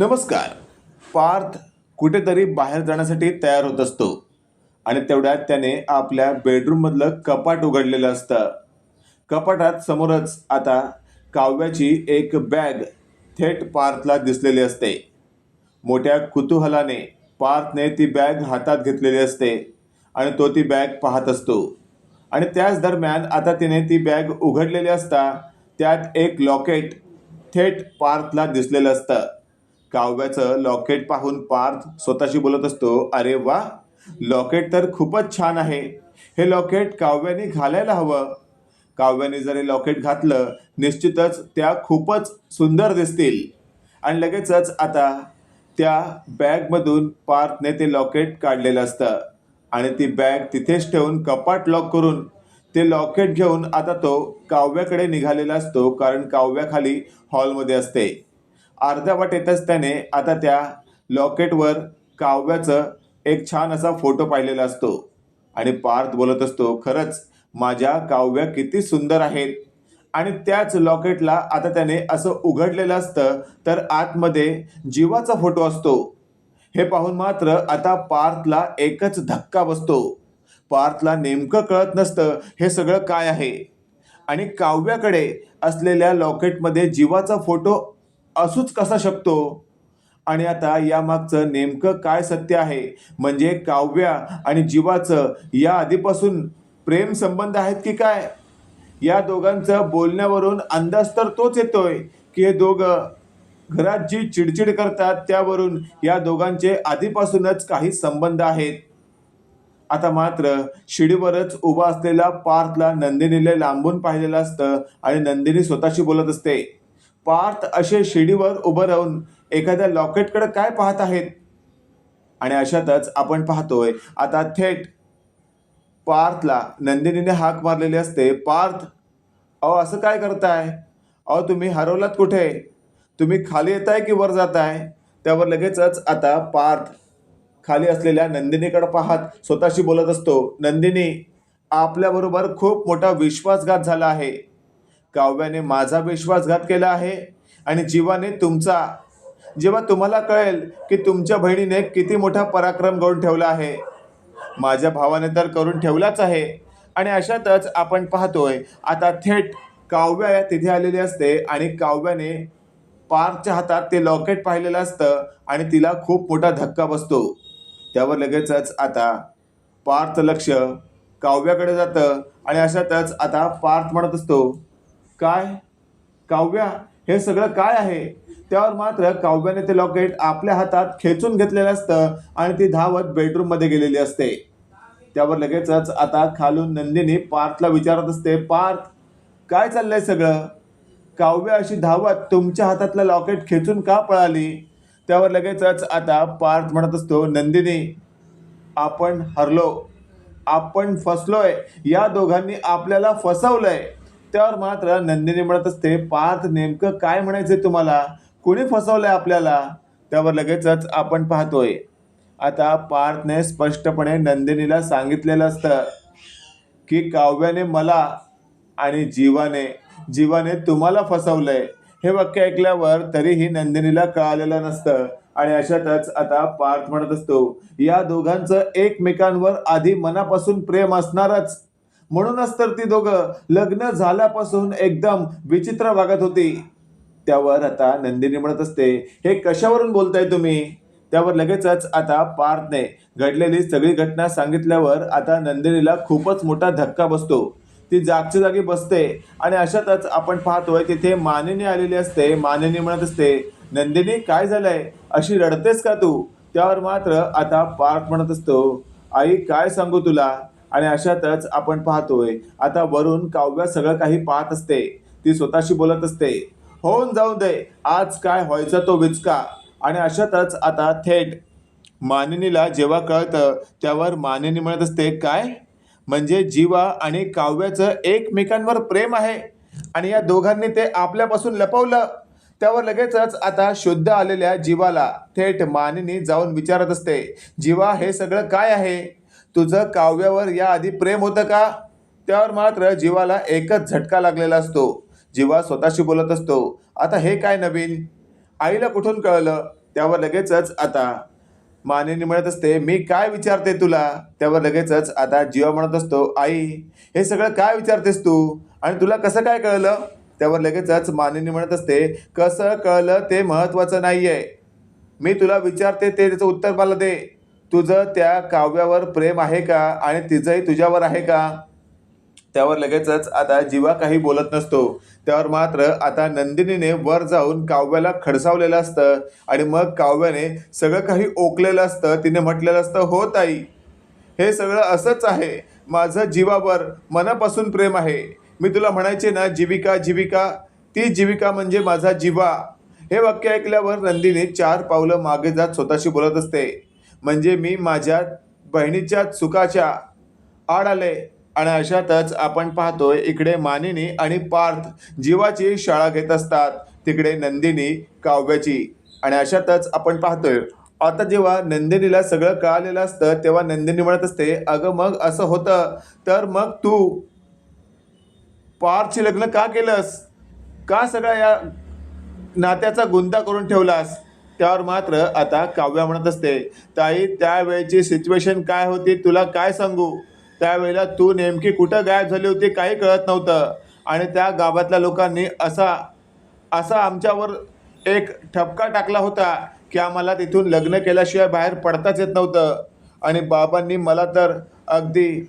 नमस्कार. पार्थ कुठेतरी बाहेर जाण्यासाठी तयार होत असतो. आणि तेवढ्यात त्याने आपल्या बेडरूममधलं कपाट उघडलेलं असतं. कपाटात समोरच आता काव्याची एक बॅग थेट पार्थला दिसलेली असते. मोठ्या कुतूहलाने पार्थने ती बॅग हातात घेतलेली असते आणि तो ती बॅग पाहत असतो. आणि त्याच दरम्यान आता तिने ती बॅग उघडलेली असता त्यात एक लॉकेट थेट पार्थला दिसलेलं असतं. काव्याचं लॉकेट पाहून पार्थ स्वतःशी बोलत असतो अरे वा लॉकेट तर खूपच छान आहे. हे लॉकेट काव्याने घालायला हवं. काव्याने जर हे लॉकेट घातलं निश्चितच त्या खूपच सुंदर दिसतील. आणि लगेचच आता त्या बॅगमधून पार्थने ते लॉकेट काढलेलं असतं. आणि ती बॅग तिथेच ठेवून कपाट लॉक करून ते लॉकेट घेऊन आता तो काव्याकडे निघालेला असतो कारण काव्याखाली हॉलमध्ये असते. अर्ध्या वाटेतच त्याने आता त्या लॉकेटवर काव्याचं एक छान असा फोटो पाहिलेला असतो. आणि पार्थ बोलत असतो खरंच माझ्या काव्या किती सुंदर आहेत. आणि त्याच लॉकेटला आता त्याने असं उघडलेलं असतं तर आतमध्ये जीवाचा फोटो असतो. हे पाहून मात्र आता पार्थला एकच धक्का बसतो. पार्थला नेमकं कळत नसतं हे सगळं काय आहे. आणि काव्याकडे असलेल्या लॉकेटमध्ये जीवाचा फोटो असूच कसा शकतो? आणि आता यामागचं नेमकं काय सत्य आहे? म्हणजे काव्या आणि जीवाचं या आधीपासून प्रेम संबंध आहेत की काय? या दोघांचं बोलण्यावरून अंदाज तर तोच येतोय की हे दोघं घरात जी चिडचिड करतात त्यावरून या दोघांचे आधीपासूनच काही संबंध आहेत. आता मात्र शिडीवरच उभा असलेला पार्थला नंदिनीला लांबून पाहिलेलं असतं आणि नंदिनी स्वतःशी बोलत असते. पार्थ असे शिडीवर उभं राहून एखाद्या लॉकेटकडे काय पाहत आहेत? आणि अशातच आपण पाहतोय आता थेट पार्थला नंदिनीने हाक मारलेली असते. पार्थ अहो असं काय करताय? अहो तुम्ही हरवलात कुठे? तुम्ही खाली येताय की वर जाताय? त्यावर लगेचच आता पार्थ खाली असलेल्या नंदिनीकडे पाहत स्वतःशी बोलत असतो. नंदिनी आपल्याबरोबर खूप मोठा विश्वासघात झाला आहे. काव्याने माझा विश्वासघात केला आहे आणि जीवाने तुमचा जेव्हा तुम्हाला कळेल की तुमच्या बहिणीने किती मोठा पराक्रम करून ठेवला आहे माझ्या भावाने तर करून ठेवलाच आहे. आणि अशातच आपण पाहतोय आता थेट काव्या तिथे आलेली असते आणि काव्याने पार्थच्या हातात ते लॉकेट पाहिलेलं असतं आणि तिला खूप मोठा धक्का बसतो. त्यावर लगेचच आता पार्थ लक्ष काव्याकडे जातं आणि अशातच आता पार्थ म्हणत असतो काय? काव्या हे सगळं काय आहे? त्यावर मात्र काव्याने ते लॉकेट आपल्या हातात खेचून घेतलेलं असतं आणि ती धावत बेडरूममध्ये गेलेली असते. त्यावर लगेचच आता खालून नंदिनी पार्थला विचारत असते पार्थ काय चाललंय सगळं? काव्य अशी धावत तुमच्या हातातलं लॉकेट खेचून का पळाली? त्यावर लगेचच आता पार्थ म्हणत असतो नंदिनी आपण हरलो. आपण फसलोय. या दोघांनी आपल्याला फसवलंय. त्यावर मात्र नंदिनी म्हणत असते पार्थ नेमकं काय म्हणायचंय तुम्हाला? कुणी फसवलंय आपल्याला? त्यावर लगेचच आपण पाहतोय. आता पार्थने स्पष्टपणे नंदिनीला सांगितलेलं असतं की काव्याने मला आणि जीवाने जीवाने तुम्हाला फसवलंय. हे वाक्य ऐकल्यावर तरीही नंदिनीला कळालेलं नसतं. आणि अशातच आता पार्थ म्हणत असतो या दोघांचं एकमेकांवर आधी मनापासून प्रेम असणारच. म्हणूनच तर ती दोघं लग्न झाल्यापासून एकदम विचित्र वागत होती. त्यावर आता नंदिनी म्हणत असते हे कशावरून बोलताय तुम्ही? त्यावर लगेचच आता पार्थने घडलेली सगळी घटना सांगितल्यावर आता नंदिनीला खूपच मोठा धक्का बसतो. ती जागच्या जागी बसते आणि अशातच आपण पाहतोय तिथे मानिनी आलेली असते. मानिनी म्हणत असते नंदिनी काय झालंय? अशी रडतेस का तू? त्यावर मात्र आता पार्थ म्हणत असतो आई काय सांगू तुला? आणि अशातच आपण पाहतोय आता वरून काव्या सगळं काही पाहत असते. ती स्वतःशी बोलत असते. होऊन जाऊ दे आज काय व्हायचा तो विचका? आणि अशातच आता थेट मानिनीला जेव्हा कळतं त्यावर मानिनी म्हणत असते काय? म्हणजे जीवा आणि काव्याचं एकमेकांवर प्रेम आहे. आणि या दोघांनी ते आपल्यापासून लपवलं. त्यावर लगेचच आता शुद्ध आलेल्या जीवाला थेट मानिनी जाऊन विचारत असते जीवा हे सगळं काय आहे? तुझं काव्यावर या आधी प्रेम होतं का? त्यावर मात्र जीवाला एकच झटका लागलेला असतो. जीवा स्वतःशी बोलत असतो. आता हे काय नवीन? आईला कुठून कळलं? त्यावर लगेचच आता. मानिनी म्हणत असते मी काय विचारते तुला? त्यावर लगेचच आता जीवा म्हणत असतो आई हे सगळं काय विचारतेस तू? आणि तुला कसं काय कळलं? त्यावर लगेचच मानिनी म्हणत असते कसं कळलं ते महत्त्वाचं नाही आहे मी तुला विचारते ते त्याचं उत्तर मला दे. तुझं त्या काव्यावर प्रेम आहे का? आणि तिचंही तुझ्यावर आहे का? त्यावर लगेचच आता जीवा काही बोलत नसतो. त्यावर मात्र आता नंदिनीने वर जाऊन काव्याला खडसावलेलं असतं. आणि मग काव्याने सगळं काही ओकलेलं असतं. तिने म्हटलेलं असतं हो ताई हे सगळं असंच आहे. माझं जीवावर मनापासून प्रेम आहे. मी तुला म्हणायचे ना जीविका जीविका ती जीविका म्हणजे माझा जीवा. हे वाक्य ऐकल्यावर नंदिनी चार पावलं मागे जात स्वतःशी बोलत असते. म्हणजे मी माझ्या बहिणीच्या चुकाच्या आड आले आणि अशातच आपण पाहतोय इकडे मानिनी आणि पार्थ जीवाची शाळा घेत असतात तिकडे नंदिनी काव्याची. आणि अशातच आपण पाहतोय आता जेव्हा नंदिनीला सगळं कळालेलं असतं तेव्हा नंदिनी म्हणत असते अगं मग असं होतं तर मग तू पार्थचे लग्न का केलंस? का सगळ्या या नात्याचा गुंता करून ठेवलास? त्यावर मात्र आता काव्या म्हणत असते ताई त्यावेळेची सिच्युएशन काय होती? तुला काय सांगू? त्यावेळेला तू नेमकी कुठं गायब झाली होती काही कळत नव्हतं. आणि त्या गावातल्या लोकांनी असा असा आमच्यावर एक ठपका टाकला होता की आम्हाला तिथून लग्न केल्याशिवाय बाहेर पडताच येत नव्हतं. आणि बाबांनी मला तर अगदी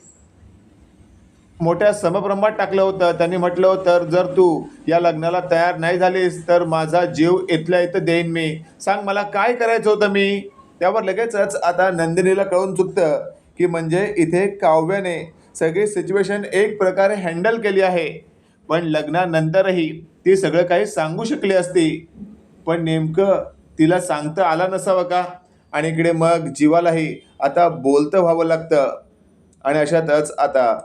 मोठ्या समप्रमात टाकलं होतं. त्यांनी म्हटलं तर जर तू या लग्नाला तयार नाही झालीस तर माझा जीव इथल्या इथं देईन मी. सांग मला काय करायचं होतं मी? त्यावर लगेचच आता नंदिनीला कळून चुकतं की म्हणजे इथे काव्याने सगळी सिच्युएशन एक प्रकारे हँडल केली आहे. पण लग्नानंतरही ती सगळं काही सांगू शकली असती. पण नेमकं तिला सांगता आला नसावं का? आणि इकडे मग जीवालाही आता बोलतं व्हावं लागतं. आणि अशातच आता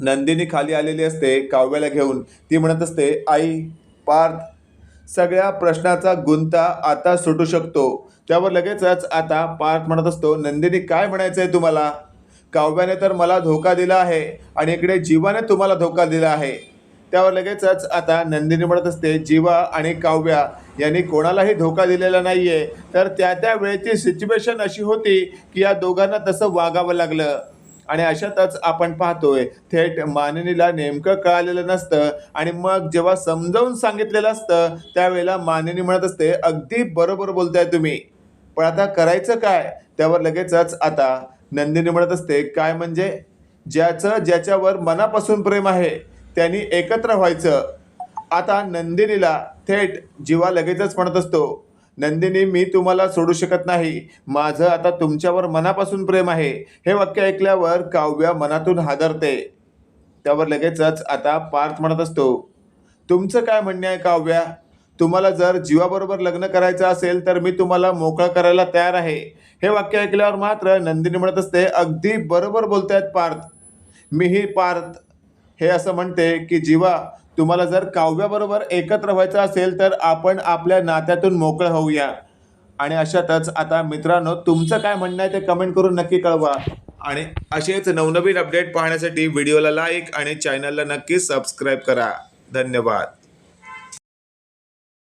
नंदिनी खाली आलेली असते काव्याला घेऊन. ती म्हणत असते आई पार्थ सगळ्या प्रश्नाचा गुंता आता सुटू शकतो. त्यावर लगेचच आता पार्थ म्हणत असतो नंदिनी काय म्हणायचं आहे तुम्हाला? काव्याने तर मला धोका दिला आहे आणि इकडे जीवाने तुम्हाला धोका दिला आहे. त्यावर लगेचच आता नंदिनी म्हणत असते जीवा आणि काव्या यांनी कोणालाही धोका दिलेला नाही आहे तर त्या त्या वेळेची सिच्युएशन अशी होती की या दोघांना तसं वागावं लागलं. आणि अशातच आपण पाहतोय थेट मानिनीला नेमकं कळालेलं नसतं आणि मग जेव्हा समजावून सांगितलेलं असतं त्यावेळेला मानिनी म्हणत असते अगदी बरोबर बोलताय तुम्ही. पण आता करायचं काय? त्यावर लगेचच आता नंदिनी म्हणत असते काय म्हणजे? ज्याचं ज्याच्यावर मनापासून प्रेम आहे त्यांनी एकत्र व्हायचं. आता नंदिनीला थेट जीवा लगेचच म्हणत असतो नंदिनी मी तुम्हाला सोडू शकत नाही. माझं आता तुमच्यावर मनापासून प्रेम आहे. हे वाक्य ऐकल्यावर काव्या मनातून हादरते. त्यावर लगेचच आता पार्थ म्हणत असतो तुमचं काय म्हणणे आहे काव्या? तुम्हाला जर जीवाबरोबर लग्न करायचं असेल तर मी तुम्हाला मोकळं करायला तयार आहे. हे वाक्य ऐकल्यावर मात्र नंदिनी म्हणत असते अगदी बरोबर बोलतायत पार्थ. मीही पार्थ. हे असं म्हणते की जीवा तुम्हाला जर काव्याबरोबर एकत्र व्हायचं असेल तर आपण आपल्या नात्यातून मोकळं होऊया. आणि अशातच आता मित्रांनो तुमचं काय म्हणणं आहे ते कमेंट करून नक्की कळवा. आणि असेच नवनवीन अपडेट पाहण्यासाठी व्हिडिओला लाईक आणि चॅनलला नक्की सबस्क्राईब करा. धन्यवाद.